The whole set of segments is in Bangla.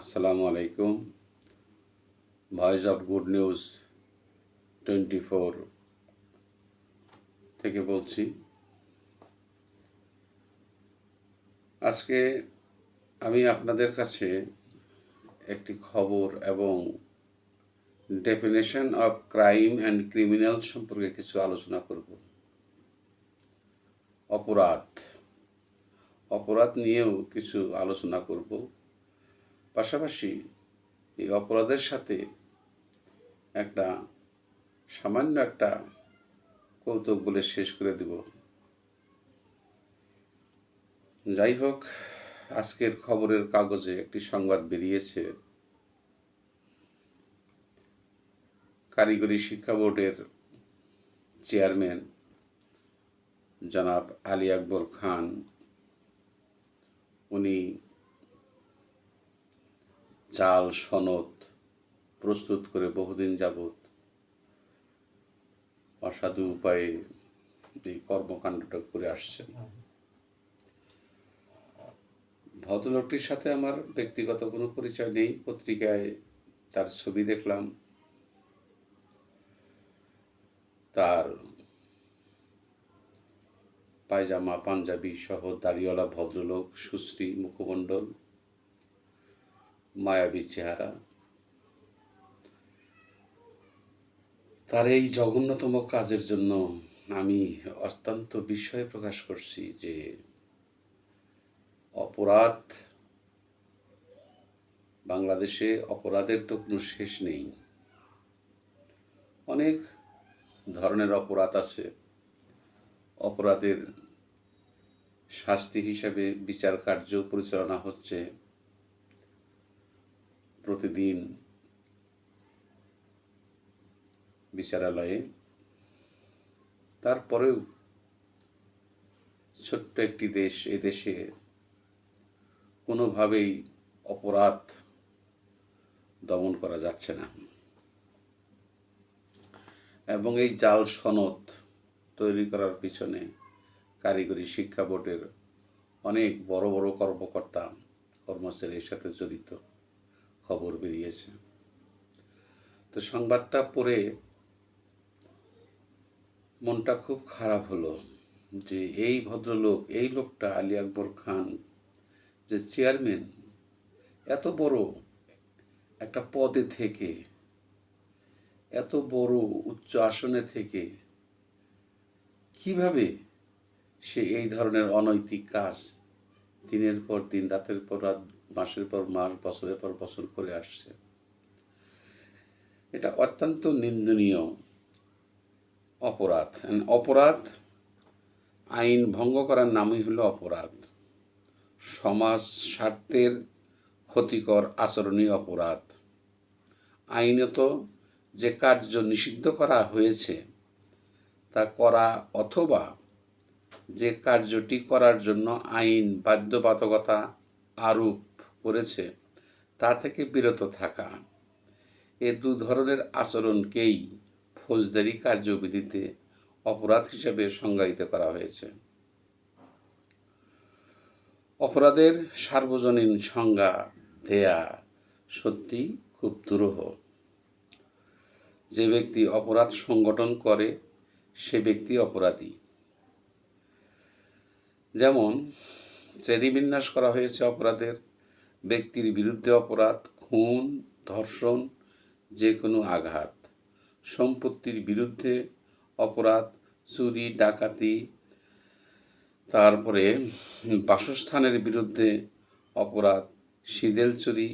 আসসালামু আলাইকুম। Voice of good news twenty four থেকে বলছি। আজকে আমি আপনাদের কাছে একটি খবর এবং definition of crime and criminal সম্পর্কে কিছু আলোচনা করব। অপরাধ। অপরাধ নিয়েও কিছু আলোচনা করব। পাশাপাশি এই অপরাধের সাথে একটা সামান্য একটা কৌতুক বলে শেষ করে দেব। যাই হোক, আজকের খবরের কাগজে একটি সংবাদ বেরিয়েছে। কারিগরি শিক্ষা বোর্ডের চেয়ারম্যান জনাব আলী আকবর খান, উনি চাল, সনদ প্রস্তুত করে বহুদিন যাবৎ অসাধু উপায়ে এই কর্মকাণ্ডটা করে আসছেন। ভদ্রলোকটির সাথে আমার ব্যক্তিগত কোনো পরিচয় নেই। পত্রিকায় তার ছবি দেখলাম। তার পায়জামা, পাঞ্জাবি সহ দাড়িওয়ালা ভদ্রলোক, সুশ্রী, মুখমণ্ডল মায়াবী চেহারা। তার এই জঘন্যতম কাজের জন্য আমি অত্যন্ত বিস্ময় প্রকাশ করছি যে অপরাধ, বাংলাদেশে অপরাধের তো কোনো শেষ নেই। অনেক ধরনের অপরাধ আছে। অপরাধের শাস্তি হিসাবে বিচার কার্য পরিচালনা হচ্ছে। প্রতিদিন বিচারালয়ে। তারপরেও ছোট্ট একটি দেশ, এ দেশে কোনোভাবেই অপরাধ দমন করা যাচ্ছে না। এবং এই জাল সনদ তৈরি করার পিছনে কারিগরি শিক্ষা বোর্ডের অনেক বড় বড় কর্মকর্তা, কর্মচারীর সাথে জড়িত। খবর বেরিয়েছে। তো সংবাদটা পড়ে মনটা খুব খারাপ হলো যে এই ভদ্রলোক, এই লোকটা আলী আকবর খান যে চেয়ারম্যান, এত বড় একটা পদে থেকে, এত বড় উচ্চ আসনে থেকে কীভাবে সে এই ধরনের অনৈতিক কাজ দিনের পর দিন, রাতের পর রাত মাসের পর মাস, বছরের পর বছর করে আসছে। এটা অত্যন্ত নিন্দনীয় অপরাধ। অপরাধ, আইন ভঙ্গ করার নামই হলো অপরাধ। সমাজ স্বার্থের ক্ষতিকর আচরণীয় অপরাধ। আইনত যে কার্য নিষিদ্ধ করা হয়েছে, তা করা অথবা যে কার্যটি করার জন্য আইন, বাধ্যবাধকতা আরোপ করেছে, তা থেকে বিরত থাকা। এ দু ধরনের আচরণকেই ফৌজদারি কার্যবিধিতে অপরাধ হিসেবে সংজ্ঞায়িত করা হয়েছে। অপরাধের সার্বজনীন সংজ্ঞা দেয়া সত্যি খুব দুরূহ। যে ব্যক্তি অপরাধ সংগঠন করে, সে ব্যক্তি অপরাধী। যেমন, শ্রেণীবিন্যাস করা হয়েছে অপরাধের ব্যক্তির বিরুদ্ধে অপরাধ, খুন, ধর্ষণ যে কোনো আঘাত। সম্পত্তির বিরুদ্ধে অপরাধ, চুরি, ডাকাতি, তারপরে বাসস্থানের বিরুদ্ধে অপরাধ শীদেল চুরি,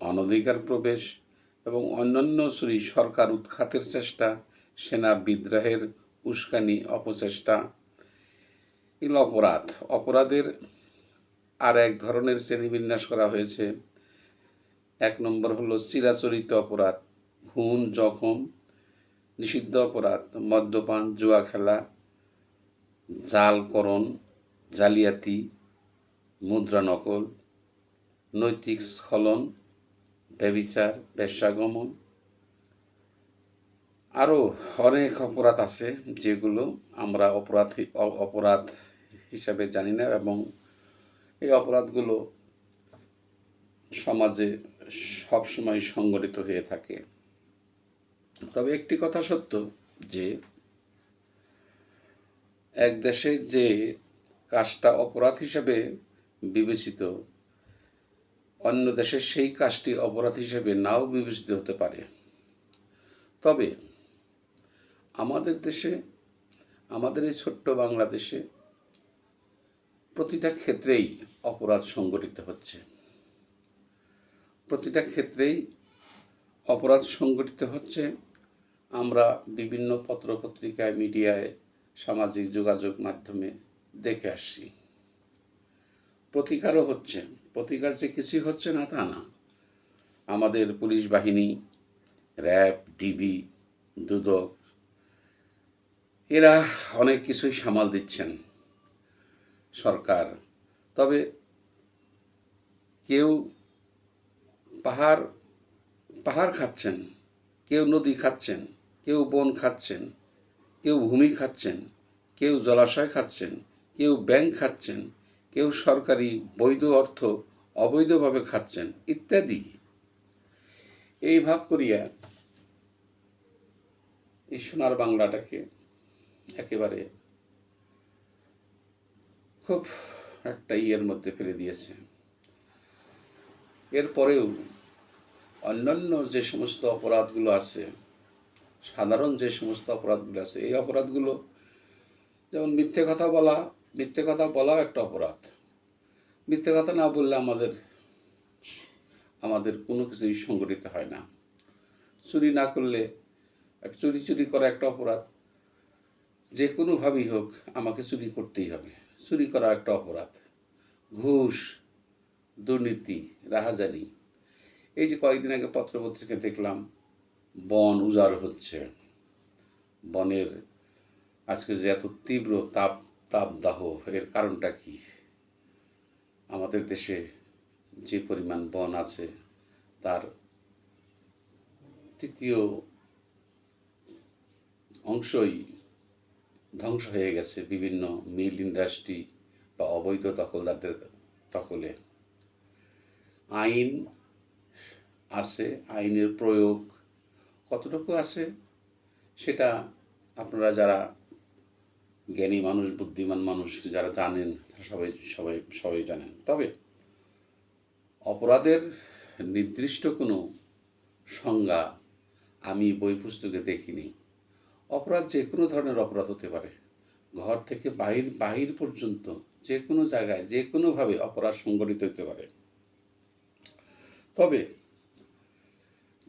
অনধিকার প্রবেশ এবং অন্যান্য চুরি, সরকার উৎখাতের চেষ্টা, সেনা বিদ্রোহের উস্কানি, অপচেষ্টা। এগুলো অপরাধ, অপরাধের আর এক ধরনের শ্রেণীবিন্যাস করা হয়েছে। এক নম্বর হলো চিরাচরিত অপরাধ, খুন, জখম, নিষিদ্ধ অপরাধ, মদ্যপান, জুয়া খেলা জালকরণ জালিয়াতি, মুদ্রা নকল, নৈতিক স্খলন ব্যবিচার বেশ্যাগমন। আরও অনেক অপরাধ আছে যেগুলো আমরা অপরাধ অপরাধ হিসাবে জানি না এবং এই অপরাধগুলো সমাজে সবসময় সংগঠিত হয়ে থাকে। তবে একটি কথা সত্য যে, এক দেশে যে কাজটা অপরাধ হিসেবে বিবেচিত, অন্য দেশে সেই কাজটি অপরাধ হিসেবে নাও বিবেচিত হতে পারে। তবে আমাদের দেশে, আমাদের এই ছোট্ট বাংলাদেশে প্রতিটা ক্ষেত্রেই অপরাধ সংগঠিত হচ্ছে। প্রতিটা ক্ষেত্রেই অপরাধ সংগঠিত হচ্ছে। আমরা বিভিন্ন পত্রপত্রিকায়, মিডিয়ায় সামাজিক যোগাযোগ মাধ্যমে দেখে আসছি। প্রতিকারও হচ্ছে। প্রতিকার যে কিছুই হচ্ছে না, তা না। আমাদের পুলিশ বাহিনী, র্যাব, ডিবি, দুদক, এরা অনেক কিছুই সামাল দিচ্ছেন। সরকার। তবে কেউ পাহাড় পাহাড় খাচ্ছেন, কেউ নদী খাচ্ছেন, কেউ বন খাচ্ছেন, কেউ ভূমি খাচ্ছেন, কেউ জলাশয় খাচ্ছেন, কেউ ব্যাংক খাচ্ছেন, কেউ সরকারি বৈধ অর্থ অবৈধভাবে খাচ্ছেন ইত্যাদি। এই ভাব করিয়া এই সোনার বাংলাটাকে একেবারে খুব একটা ইয়ের মধ্যে ফেলে দিয়েছে। এরপরেও অন্যান্য যে সমস্ত অপরাধগুলো আছে, সাধারণ যে সমস্ত অপরাধগুলো আছে, এই অপরাধগুলো যেমন মিথ্যে কথা বলা, মিথ্যে কথা বলাও একটা অপরাধ। মিথ্যে কথা না বললে আমাদের আমাদের কোনো কিছুই সংগঠিত হয় না। চুরি না করলে, চুরি চুরি করা একটা অপরাধ। যে কোনোভাবেই হোক আমাকে চুরি করতেই হবে। চুরি করা একটা অপরাধ। ঘুষ, দুর্নীতি, রাহাজানি। এই যে কয়েকদিন আগে পত্রপত্রিকা দেখলাম, বন উজাড় হচ্ছে। বনের আজকে যে এত তীব্র তাপ, তাপদাহ, এর কারণটা কি? আমাদের দেশে যে পরিমাণ বন আছে, তার তৃতীয় অংশই ধ্বংস হয়ে গেছে বিভিন্ন মিল ইন্ডাস্ট্রি বা অবৈধ দখলদারদের দখলে। আইন আছে, আইনের প্রয়োগ কতটুকু আছে সেটা আপনারা যারা জ্ঞানী মানুষ, বুদ্ধিমান মানুষ, যারা জানেন, তারা সবাই সবাই সবাই জানেন। তবে অপরাধের নির্দিষ্ট কোনো সংজ্ঞা আমি বই পুস্তকে দেখিনি। অপরাধ যে কোনো ধরনের অপরাধ হতে পারে। ঘর থেকে বাহির বাহির পর্যন্ত যে কোনো জায়গায়, যে কোনোভাবে অপরাধ সংগঠিত হতে পারে। তবে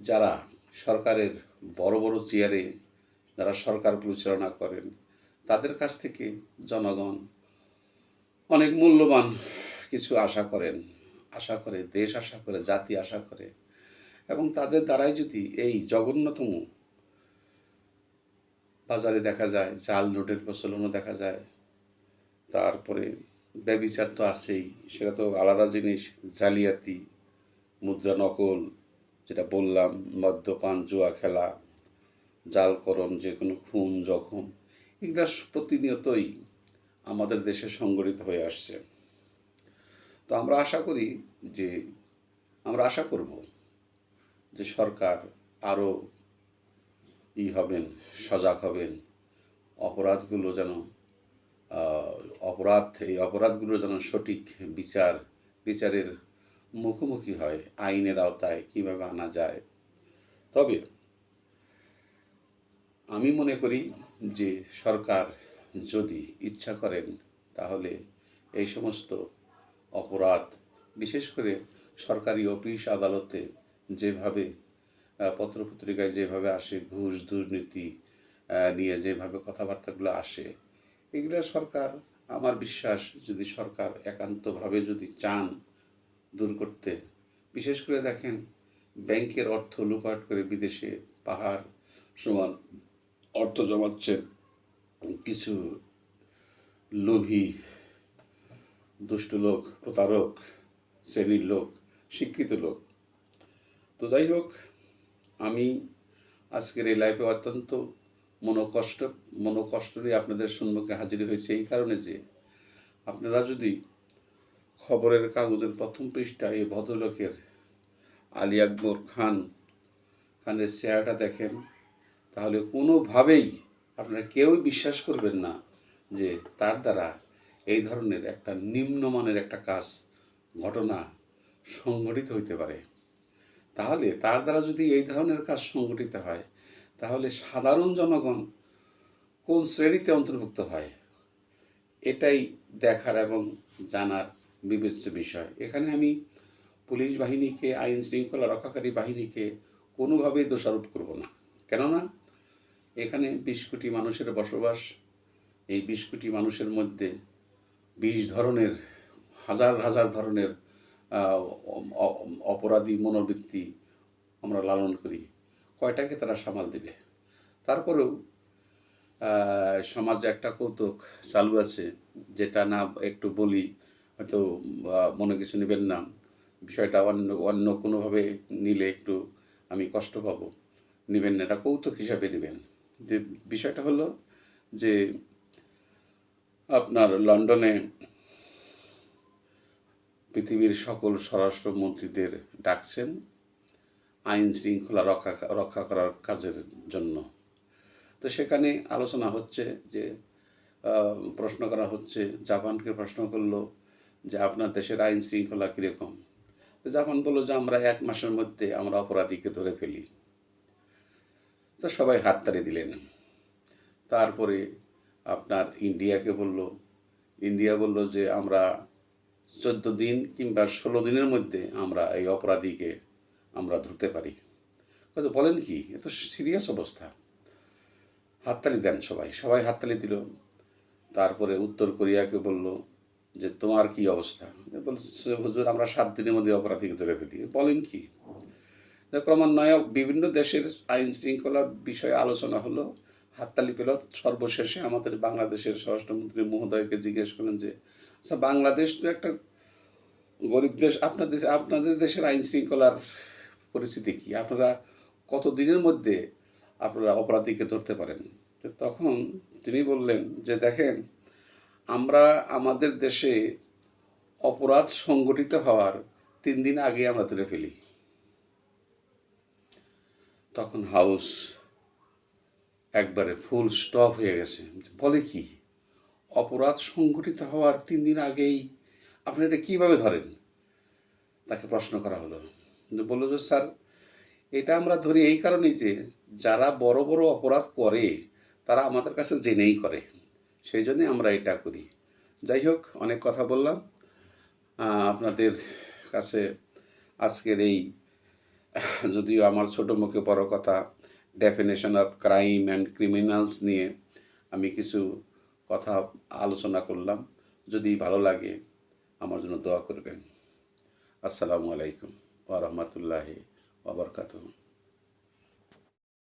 যারা সরকারের বড় বড় চেয়ারে, যারা সরকার পরিচালনা করেন, তাদের কাছ থেকে জনগণ অনেক মূল্যবান কিছু আশা করেন। আশা করে, দেশ আশা করে, জাতি আশা করে। এবং তাদের দ্বারাই যদি এই জঘন্যতম বাজারে দেখা যায় জাল নোটের প্রচলনও দেখা যায়। তারপরে ব্যবিচার তো আছেই, সেটা তো আলাদা জিনিস, জালিয়াতি, মুদ্রা নকল, যেটা বললাম, মদ্যপান, জুয়া খেলা, জালকরণ যে কোনো খুন, জখম, এগুলো প্রতিনিয়তই আমাদের দেশে সংগঠিত হয়ে আসছে। তো আমরা আশা করি যে, আমরা আশা করব যে সরকার আরও ই হবেন, সজাগ হবেন। অপরাধগুলো যেন অপরাধ, এই অপরাধগুলো যেন সঠিক বিচার, বিচারের মুখোমুখি হয় আইনের আওতায় কীভাবে আনা যায়। তবে আমি মনে করি যে সরকার যদি ইচ্ছা করেন তাহলে এই সমস্ত অপরাধ, বিশেষ করে সরকারি অফিস আদালতে যেভাবে পত্রপত্রিকায় যেভাবে আসে, ঘুষ, দুর্নীতি নিয়ে যেভাবে কথাবার্তাগুলো আসে, এগুলো সরকার, আমার বিশ্বাস যদি সরকার একান্তভাবে যদি চান দূর করতে, বিশেষ করে দেখেন ব্যাংকের অর্থ লুপাট করে বিদেশে পাহাড়, সমান অর্থ জমাচ্ছেন কিছু লোভী, দুষ্ট লোক, প্রতারক, শ্রেণির লোক, শিক্ষিত লোক। তো যাই হোক আমি আজকের এই লাইফে অত্যন্ত মনোকষ্ট মনোকষ্ট নিয়ে আপনাদের সম্মুখে হাজির হয়েছে। এই কারণে যে আপনারা যদি খবরের কাগজের প্রথম পৃষ্ঠা এই ভদ্রলোকের আলী আকবর খান, খানের চেহারাটা দেখেন, তাহলে কোনোভাবেই আপনারা কেউই বিশ্বাস করবেন না যে তার দ্বারা এই ধরনের একটা নিম্নমানের একটা কাজ, ঘটনা সংঘটিত হইতে পারে। তাহলে তার দ্বারা যদি এই ধরনের কাজ সংঘটিত হয়, তাহলে সাধারণ জনগণ কোন শ্রেণীতে অন্তর্ভুক্ত হয়? এটাই দেখার এবং জানার বিবেচ্য বিষয়। এখানে আমি পুলিশ বাহিনীকে, আইন শৃঙ্খলা রক্ষাকারী বাহিনীকে কোনোভাবেই দোষারোপ করব না। কেননা, এখানে বিশ কোটি মানুষের বসবাস, এই বিশ কোটি মানুষের মধ্যে বিশ ধরনের, হাজার হাজার ধরনের অপরাধী মনোবৃত্তি আমরা লালন করি। কয়টাকে তারা সামাল দেবে? তারপরেও সমাজে একটা কৌতুক চালু আছে, যেটা না একটু বলি, হয়তো মনে কিছু নেবেন না। বিষয়টা অন্য অন্য কোনোভাবে নিলে একটু আমি কষ্ট পাবো। নেবেন না, এটা কৌতুক হিসাবে নেবেন। যে বিষয়টা হলো যে, আপনার লন্ডনে পৃথিবীর সকল স্বরাষ্ট্রমন্ত্রীদের ডাকছেন আইন শৃঙ্খলা রক্ষা রক্ষা করার কাজের জন্য। তো সেখানে আলোচনা হচ্ছে যে প্রশ্ন করা হচ্ছে, জাপানকে প্রশ্ন করল যে আপনার দেশের আইন শৃঙ্খলা কীরকম? তো জাপান বলল যে আমরা এক মাসের মধ্যে আমরা অপরাধীকে ধরে ফেলি। তো সবাই হাততালি দিলেন। তারপরে আপনার ইন্ডিয়াকে বলল। ইন্ডিয়া বলল যে আমরা চোদ্দ দিন কিংবা ষোলো দিনের মধ্যে আমরা এই অপরাধীকে আমরা ধরতে পারি। হয়তো বলেন কি, এ তো সিরিয়াস অবস্থা। হাততালি দেন সবাই। সবাই হাততালি দিল। তারপরে উত্তর কোরিয়াকে বলল যে, তোমার কি অবস্থা? বলছে হুজুর, আমরা সাত দিনের মধ্যে অপরাধীকে ধরে ফেলি। বলেন কি? ক্রমান্বয়ে বিভিন্ন দেশের আইন শৃঙ্খলার বিষয়ে আলোচনা হলো। হাততালি পেল সর্বশেষে। আমাদের বাংলাদেশের স্বরাষ্ট্রমন্ত্রী মহোদয়কে জিজ্ঞেস করলেন যে বাংলাদেশ তো একটা গরিব দেশ। আপনাদের আপনাদের দেশের আইন শৃঙ্খলার পরিস্থিতি কি? আপনারা কত দিনের মধ্যে আপনারা অপরাধীকে ধরতে পারেন? তো তখন তিনি বললেন যে, দেখেন, আমরা আমাদের দেশে অপরাধ সংগঠিত হওয়ার তিন দিন আগে আমরা ধরে ফেলি। তখন হাউস একবারে ফুল স্টপ হয়ে গেছে। বলে কি? অপরাধ সংঘটিত হওয়ার তিন দিন আগেই আপনি এটা কীভাবে ধরেন? তাকে প্রশ্ন করা হলো। বলল যে, স্যার, এটা আমরা ধরি এই কারণেই যে, যারা বড় বড় অপরাধ করে, তারা আমাদের কাছে জেনেই করে। সেই জন্যে আমরা এটা করি। যাই হোক, অনেক কথা বললাম। আপনাদের কাছে আজকের এই, যদিও আমার ছোটো মুখে বড় কথা definition of crime and criminals নিয়ে আমি কিছু কথা আলোচনা করলাম। যদি ভালো লাগে আমার জন্য দোয়া করবেন। আসসালামু আলাইকুম ওয়া রাহমাতুল্লাহি ওয়া